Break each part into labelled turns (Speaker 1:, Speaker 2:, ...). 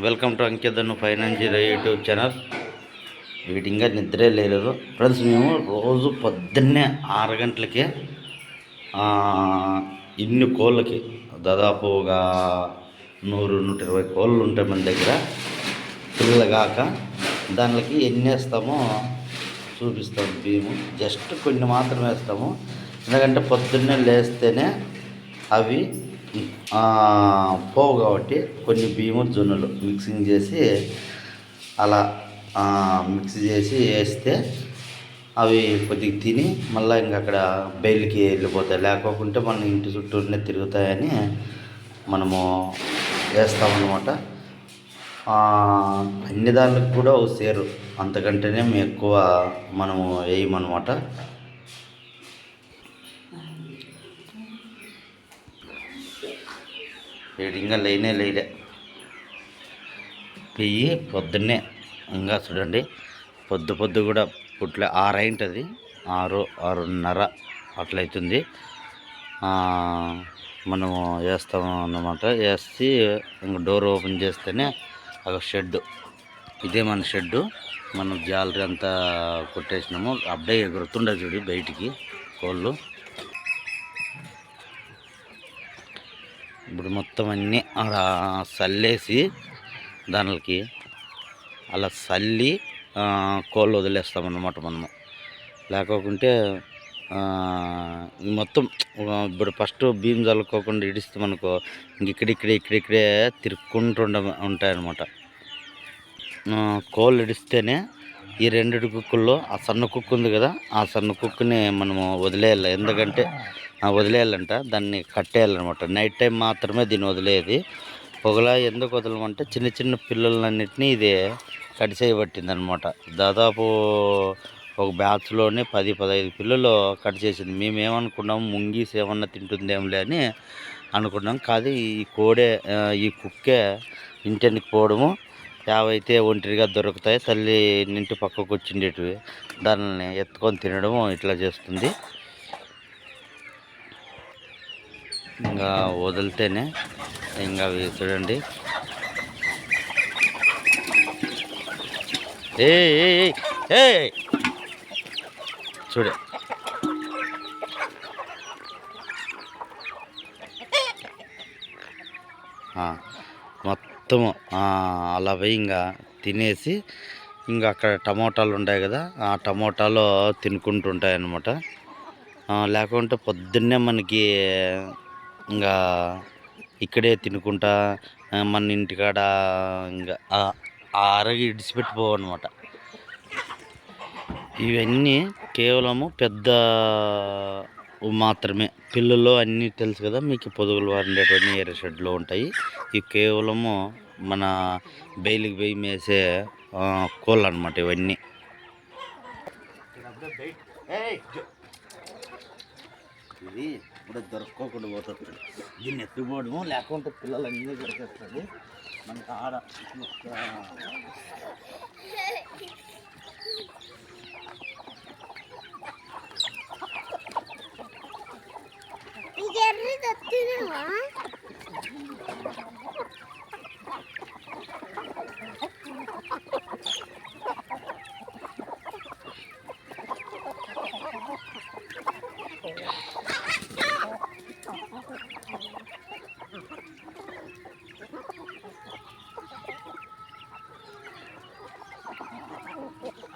Speaker 1: Welcome to అంకితను financial YouTube channel. వీటింగా నిద్రే లేదు. ఫ్రెండ్స్ మేము రోజు పొద్దున్నే ఆరు గంటలకి ఇన్ని కోళ్ళకి దాదాపుగా నూరు నూట ఇరవై కోళ్ళు ఉంటాయి మన దగ్గర. పిల్లలు కాక దానికి ఎన్ని వేస్తామో చూపిస్తాం బియ్యము జస్ట్ కొన్ని మాత్రమే వేస్తాము. ఎందుకంటే పొద్దున్నే లేస్తేనే అవి పోవు కాబట్టి కొన్ని బియ్యము జొన్నలు మిక్సింగ్ చేసి అలా మిక్స్ చేసి వేస్తే అవి కొద్దిగా తిని మళ్ళీ ఇంక అక్కడ బయలుకి వెళ్ళిపోతాయి. లేకోకుంటే మన ఇంటి చుట్టూనే తిరుగుతాయని మనము వేస్తామన్నమాట అన్ని దానికి కూడా సేరు అంతకంటేనే మేము ఎక్కువ మనము వేయమన్నమాట. వీడు ఇంకా లేనే లేడే పెయ్యి పొద్దున్నే ఇంకా చూడండి పొద్దు పొద్దు కూడా పుట్ల ఆరు ఆరు ఆరున్నర అట్లయితుంది. మనము వేస్తాము అన్నమాట. వేసి ఇంక డోర్ ఓపెన్ చేస్తేనే ఒక షెడ్ ఇదే మన షెడ్డు. మనం జాలరీ అంతా కొట్టేసినాము. అప్పుడే ఎగురుతుండే చూడు బయటికి కోళ్ళు. ఇప్పుడు మొత్తం అన్నీ అలా చల్లేసి దానికి అలా చల్లి కోళ్ళు వదిలేస్తామన్నమాట మనము. లేకోకుంటే మొత్తం ఇప్పుడు ఫస్ట్ భీమ్ చల్లుకోకుండా ఇడిస్తే మనకు ఇంక ఇక్కడిక్కడే ఇక్కడిక్కడే తిరుక్కుంటుండ ఉంటాయన్నమాట. కోళ్ళు ఇడిస్తేనే ఈ రెండు కుక్కుల్లో ఆ సన్న కుక్కు ఉంది కదా ఆ సన్న కుక్కుని మనము వదిలేయాలి. ఎందుకంటే వదిలేయాలంట. దాన్ని కట్టేయాలన్నమాట. నైట్ టైం మాత్రమే దీన్ని వదిలేది. పొగలా ఎందుకు వదలమంటే చిన్న చిన్న పిల్లలన్నింటినీ ఇది కడిచేయబట్టింది అనమాట దాదాపు ఒక బ్యాచ్లోనే పది పదహైదు పిల్లలు కట్ చేసింది. మేమేమనుకున్నాము ముంగీస్ ఏమన్నా తింటుందేంలే అని అనుకున్నాం. కాదు ఈ కోడే ఈ కుక్కే ఇంటికి పోవడము యావైతే ఒంటరిగా దొరుకుతాయి. తల్లి నింటి పక్కకు వచ్చిండేటివి. దానిని ఎత్తుకొని తినడము ఇట్లా చేస్తుంది. ఇంకా వదిలితేనే ఇంకా అవి చూడండి. ఏ ఏ ఏ, మొత్తము అలా పోయి ఇంకా తినేసి ఇంకా అక్కడ టమోటాలు ఉంటాయి కదా ఆ టమోటాలు తినుకుంటుంటాయి అన్నమాట లేకుంటే పొద్దున్నే మనకి ఇంకా ఇక్కడే తినుకుంటా మన ఇంటికాడ ఇంకా ఆ- ఆ అరగి ఇవన్నీ కేవలము పెద్ద మాత్రమే. పిల్లలు అన్నీ తెలుసు కదా మీకు పొదుగులు వారినటువంటి ఎర్ర షెడ్లో ఉంటాయి. ఇవి కేవలము మన బయలుకి పోయి మేసే కోళ్ళు అనమాట ఇవన్నీ. ఇది ఇప్పుడు దొరక్కోకుండా పోతుంది. దీన్ని ఎత్తుకోవడము లేకుంటే పిల్లలు అన్నీ దొరికేస్తుంది మనకు ఆడ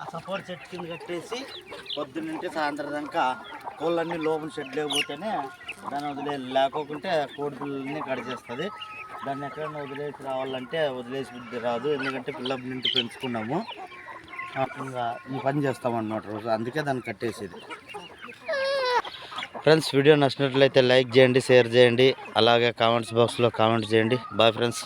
Speaker 1: ఆ సపోర్ట్ చెట్టు కింద కట్టేసి పొద్దున్నంటే సాయంత్రం దాకా కోళ్ళన్నీ లోపల షెడ్ లేకపోతేనే దాన్ని వదిలే లేకోకుంటే కోడి పిల్లల్ని కడిచేస్తుంది దాన్ని ఎక్కడైనా వదిలేసి రావాలంటే వదిలేసి బుద్ధి రాదు. ఎందుకంటే పిల్ల నుండి పెంచుకున్నాము. ఇంకా ఈ పని చేస్తామన్నమాట రోజు. అందుకే దాన్ని కట్టేసేది. ఫ్రెండ్స్ వీడియో నచ్చినట్లయితే లైక్ చేయండి షేర్ చేయండి అలాగే కామెంట్స్ బాక్స్లో కామెంట్ చేయండి. Bye friends.